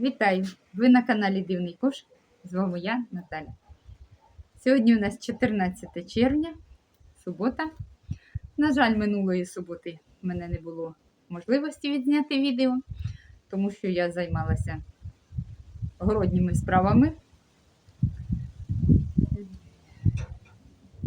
Вітаю! Ви на каналі Дивний Кош. З вами я, Наталя. Сьогодні у нас 14 червня, субота. На жаль, минулої суботи в мене не було можливості відзняти відео, тому що я займалася городніми справами.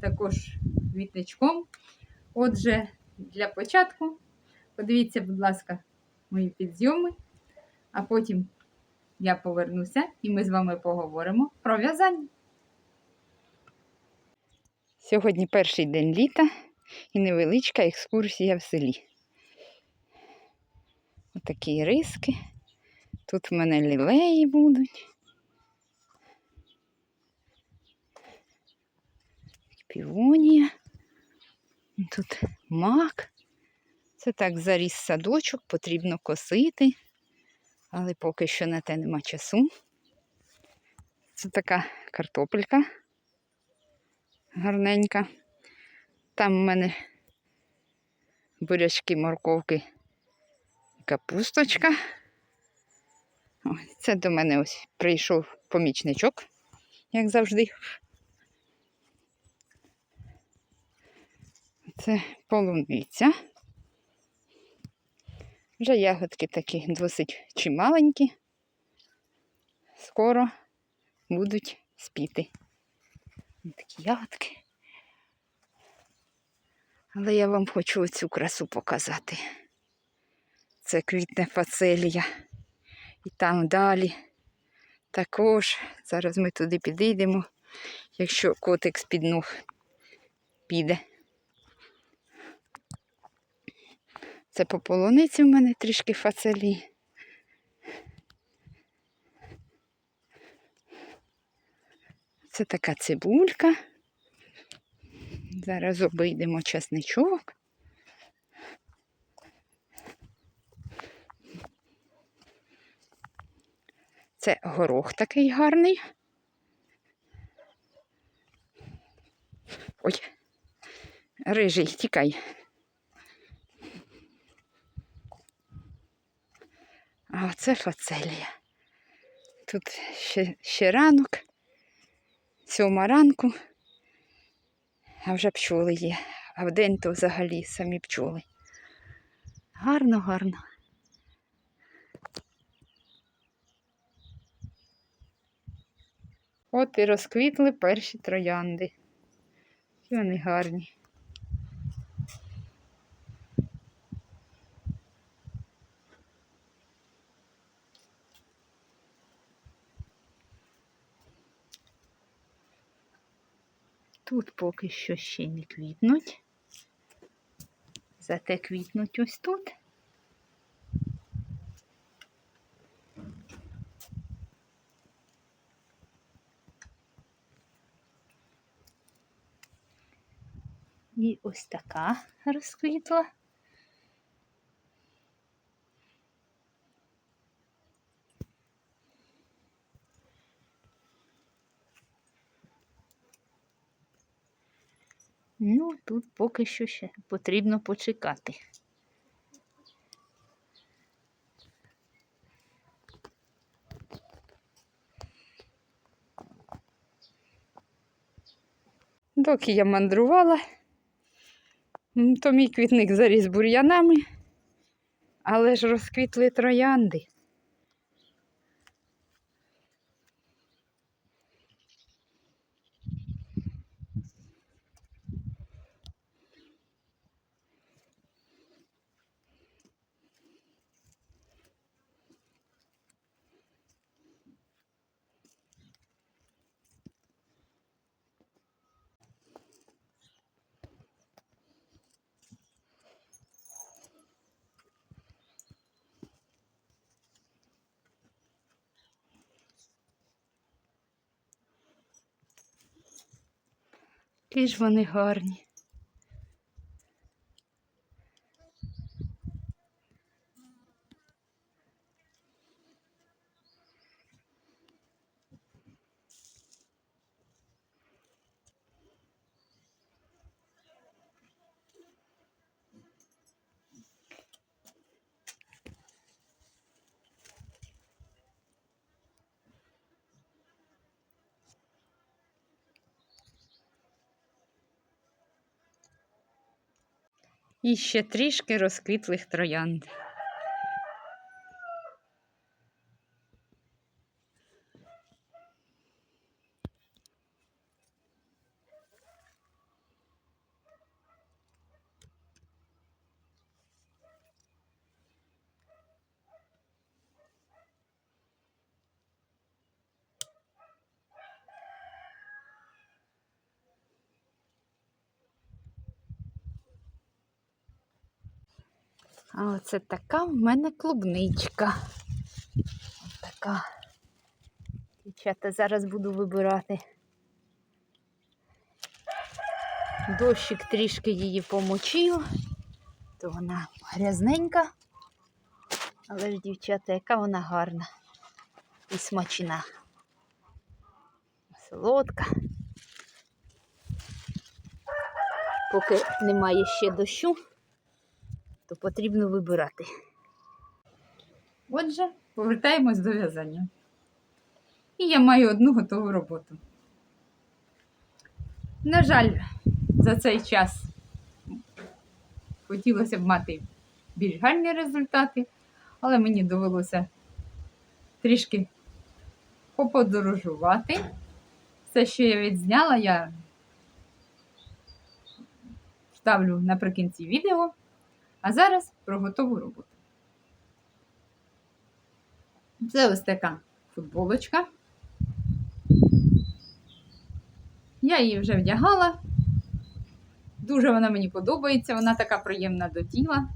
Також квітничком. Отже, для початку подивіться, будь ласка, мої підзйоми, а потім я повернуся і ми з вами поговоримо про в'язання. Сьогодні перший день літа і невеличка екскурсія в селі. Отакі риски. Тут в мене лілеї будуть. Півонія. Тут мак. Це так заріс садочок, потрібно косити але поки що на те нема часу. Це така картопелька гарненька. Там в мене бурячки, морковки і капусточка. Це до мене ось прийшов помічничок, як завжди. Це полуниця. Вже ягодки такі досить чималенькі. Скоро будуть спіти. Такі ягодки. Але я вам хочу оцю красу показати. Це квітне фацелія. І там далі також. Зараз ми туди підійдемо, якщо котик з-під ног піде. Це по полуниці в мене трішки фацелі. Це така цибулька. Зараз обійдемо часничок. Це горох такий гарний. Ой, рижий, тікай. А оце фацелія. Тут ще, ще ранок, сьома ранку, а вже пчоли є. А вдень то взагалі самі пчоли. Гарно, гарно. От і розквітли перші троянди. І вони гарні. Тут поки що ще не квітнуть. Зате квітнуть ось тут. І ось така розквітла. Ну, тут поки що ще потрібно почекати. Доки я мандрувала, то мій квітник заріс бур'янами, але ж розквітли троянди. Які ж вони гарні. І ще трішки розквітлих троянд. А оце така в мене клубничка. Ось така. Дівчата, зараз буду вибирати. Дощик трішки її помочив, то вона грязненька. Але ж, дівчата, яка вона гарна і смачна. Солодка. Поки немає ще дощу, то потрібно вибирати. Отже, повертаємось до в'язання. І я маю одну готову роботу. На жаль, за цей час хотілося б мати більш гарні результати, але мені довелося трішки поподорожувати. Все, що я відзняла, я ставлю наприкінці відео. А зараз про готову роботу. Це ось така футболочка. Я її вже вдягала. Дуже вона мені подобається, вона така приємна до тіла.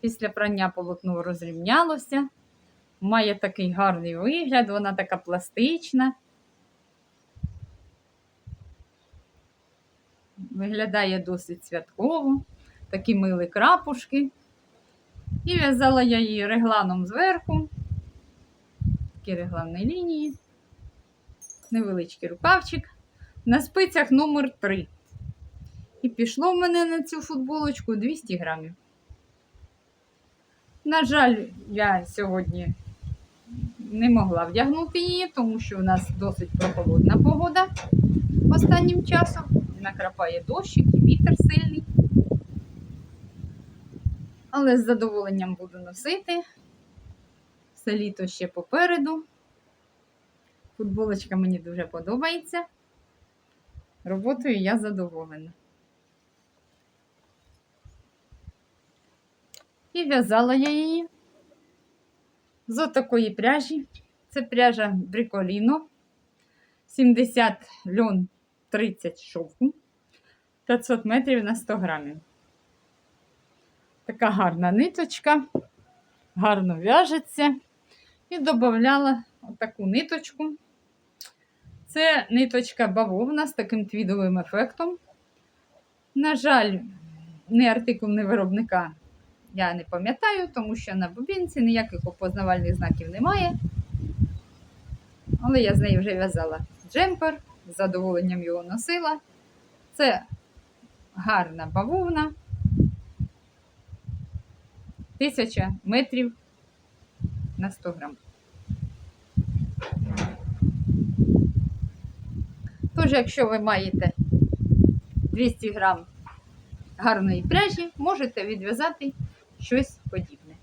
Після прання полотно розрівнялося. Має такий гарний вигляд, вона така пластична. Виглядає досить святково такі мили крапушки. І в'язала я її регланом зверху, такі регланні лінії, невеличкий рукавчик. На спицях номер 3 І пішло в мене на цю футболочку 200 грамів. На жаль, я сьогодні не могла вдягнути її, тому що у нас досить прохолодна погода останнім часом. Накрапає дощик і вітер сильний але з задоволенням буду носити. Все літо ще попереду. Футболочка мені дуже подобається. Роботою я задоволена. І в'язала я її з отакої пряжі. Це пряжа Бриколіно. 70 льон 30 шовку, 500 метрів на 100 грамів. Така гарна ниточка, гарно в'яжеться. І додавала таку ниточку. Це ниточка бавовна з таким твідовим ефектом. На жаль, не артикул, не виробника я не пам'ятаю, тому що на бобінці ніяких опознавальних знаків немає. Але я з нею вже в'язала джемпер, з задоволенням його носила. Це гарна бавовна. 1000 метрів на 100 грам. Тож, якщо ви маєте 200 грам гарної пряжі, можете відв'язати щось подібне.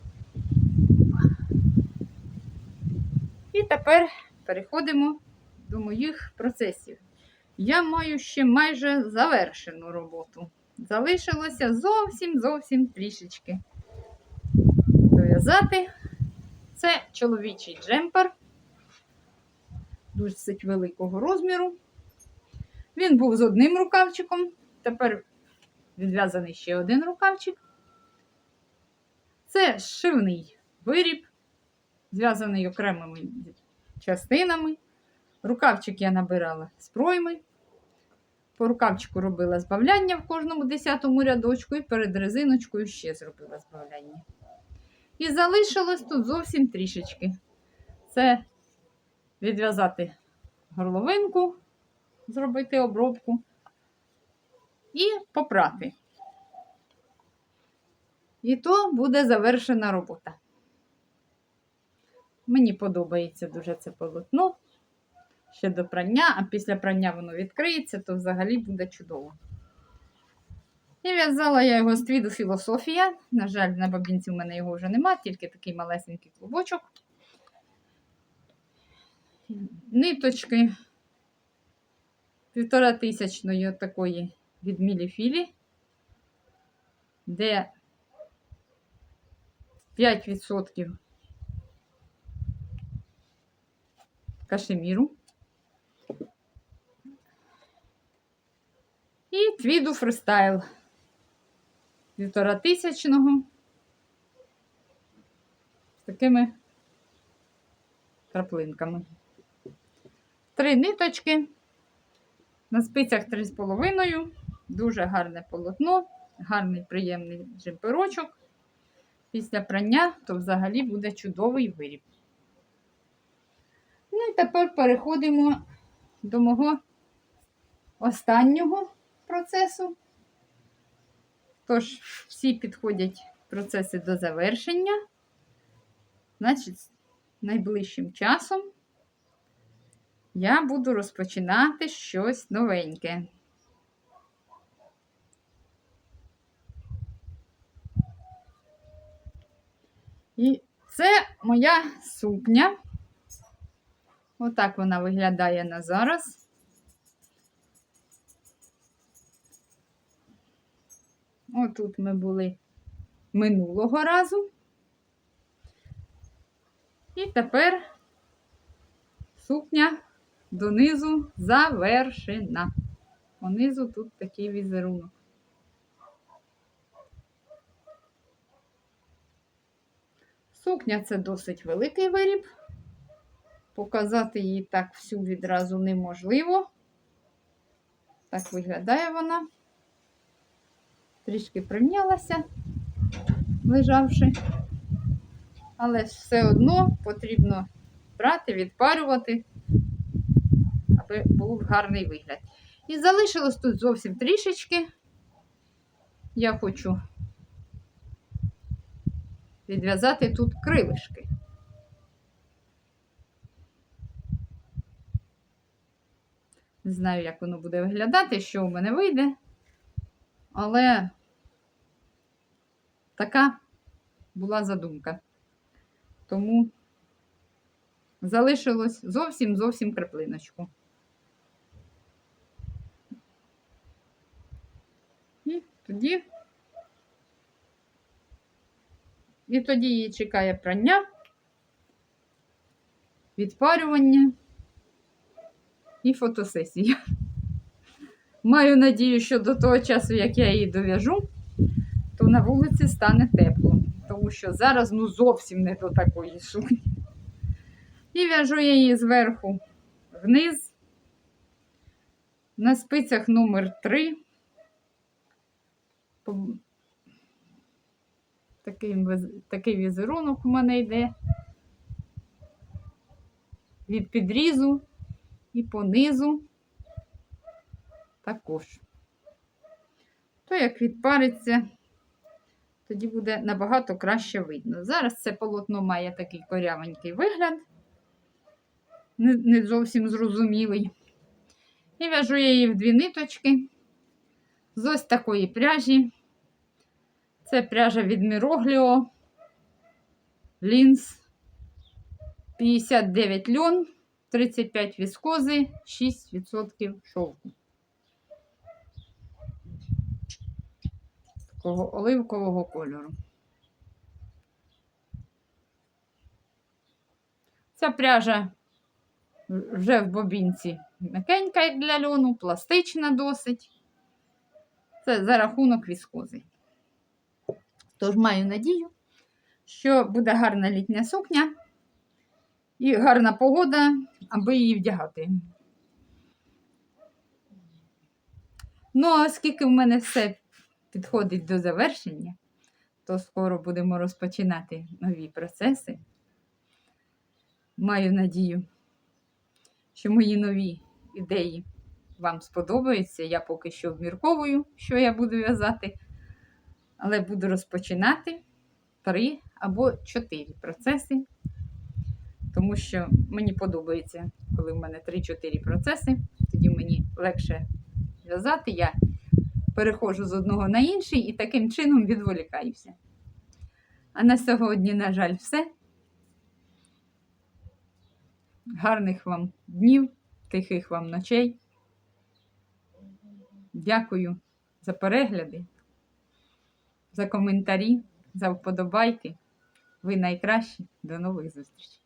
І тепер переходимо до моїх процесів. Я маю ще майже завершену роботу. Залишилося зовсім зовсім трішечки дов'язати. Це чоловічий джемпер, досить великого розміру. Він був з одним рукавчиком, тепер відв'язаний ще один рукавчик. Це шивний виріб, зв'язаний окремими частинами. Рукавчик я набирала з пройми. По рукавчику робила збавляння в кожному десятому рядочку, і перед резиночкою ще зробила збавляння. І залишилось тут зовсім трішечки. Це відв'язати горловинку, зробити обробку і попрати. І то буде завершена робота. Мені подобається дуже це полотно. Ще до прання, а після прання воно відкриється, то взагалі буде чудово. І в'язала я його з твіду філософія. На жаль, на бабінці в мене його вже нема, тільки такий малесенький клубочок. Ниточки півтора тисячної такої від міліфілі, де 5% кашеміру. І твіду фристайл півтора тисячного з такими краплинками. Три ниточки. На спицях 3,5. Дуже гарне полотно, гарний приємний джемперочок. Після прання то взагалі буде чудовий виріб. Ну і тепер переходимо до мого останнього процесу. Тож, всі підходять процеси до завершення. Значить, найближчим часом я буду розпочинати щось новеньке. І це моя сукня. Отак вона виглядає на зараз. Отут ми були минулого разу. І тепер сукня донизу завершена. Понизу тут такий візерунок. Сукня це досить великий виріб. Показати її так всю відразу неможливо. Так виглядає вона. Трішки прим'ялася, лежавши. Але все одно потрібно брати, відпарювати, аби був гарний вигляд. І залишилось тут зовсім трішечки. Я хочу відв'язати тут крилишки. Не знаю, як воно буде виглядати, що у мене вийде. Але така була задумка. Тому залишилось зовсім зовсім краплиночку. І тоді, і тоді її чекає прання, відпарювання і фотосесія. Маю надію, що до того часу, як я її дов'яжу, то на вулиці стане тепло. Тому що зараз ну зовсім не до такої сукні. І в'яжу я її зверху вниз. На спицях номер 3. Такий, такий візерунок у мене йде. Від підрізу і понизу також. То як відпариться, тоді буде набагато краще видно. Зараз це полотно має такий корявенький вигляд, не, зовсім зрозумілий. І в'яжу я її в дві ниточки з ось такої пряжі. Це пряжа від Мірогліо, Лінс 59 льон, 35 віскози, 6% шовку. Такого оливкового кольору. Ця пряжа вже в бобінці м'якенька, як для льону, пластична досить. Це за рахунок віскози. Тож маю надію, що буде гарна літня сукня і гарна погода, аби її вдягати. Ну, а оскільки в мене все підходить до завершення, то скоро будемо розпочинати нові процеси. Маю надію, що мої нові ідеї вам сподобаються. Я поки що обмірковую, що я буду в'язати, але буду розпочинати три або чотири процеси, тому що мені подобається, коли в мене 3-4 процеси, тоді мені легше в'язати. Я переходжу з одного на інший і таким чином відволікаюся. А на сьогодні, на жаль, все. Гарних вам днів, тихих вам ночей. Дякую за перегляди, за коментарі, за вподобайки. Ви найкращі. До нових зустрічей.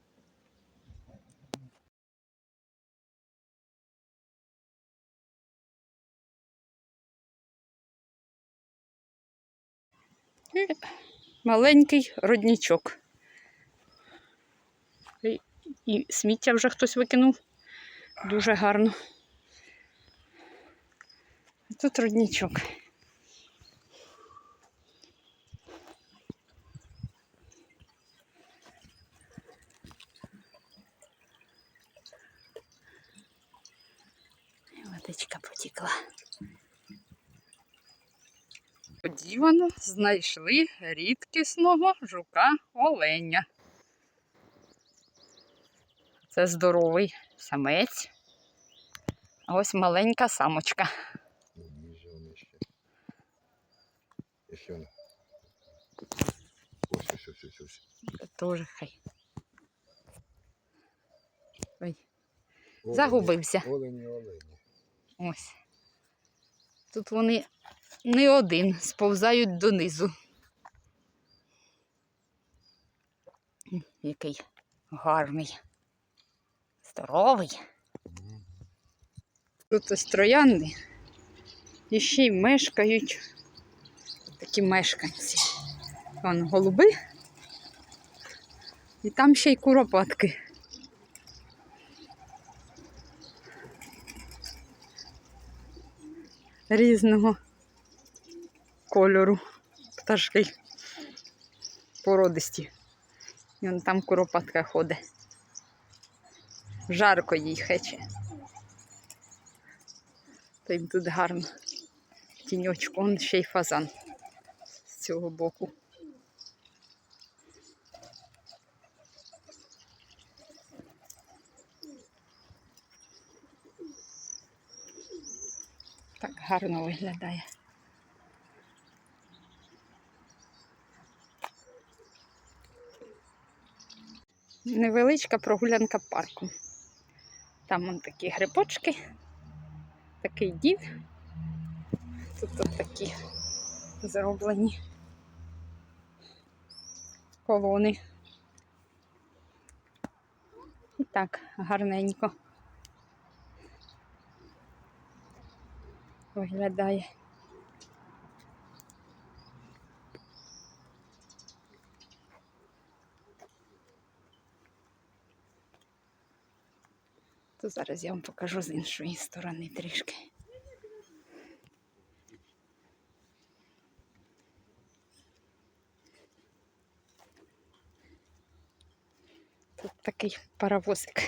Маленький роднічок. І- І сміття вже хтось викинув. Дуже гарно. А Тут роднічок. Водичка потекла. Подівано знайшли рідкісного жука оленя. Це здоровий самець. А ось маленька самочка. Ось, ось, ось, ось, ось. Це Тоже хай. Ой, загубився. Олені, олені. Ось. Тут вони не один, сповзають донизу. Який гарний. Здоровий. Тут ось троянди. І ще й мешкають такі мешканці. Вон голуби. І там ще й куропатки. Різного кольору пташки породисті. І вон там куропатка ходить. Жарко їй хече. Та їм тут гарно. Тіньочку, он ще й фазан з цього боку. Так гарно виглядає. Невеличка прогулянка парком. Там вон такі грибочки, такий дід. Тут от такі зроблені колони. І так, гарненько виглядає. То зараз я вам покажу з іншої сторони трішки. Тут такий паровозик.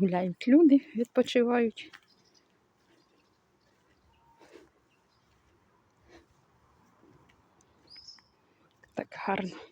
Гуляють люди, відпочивають. Так гарно.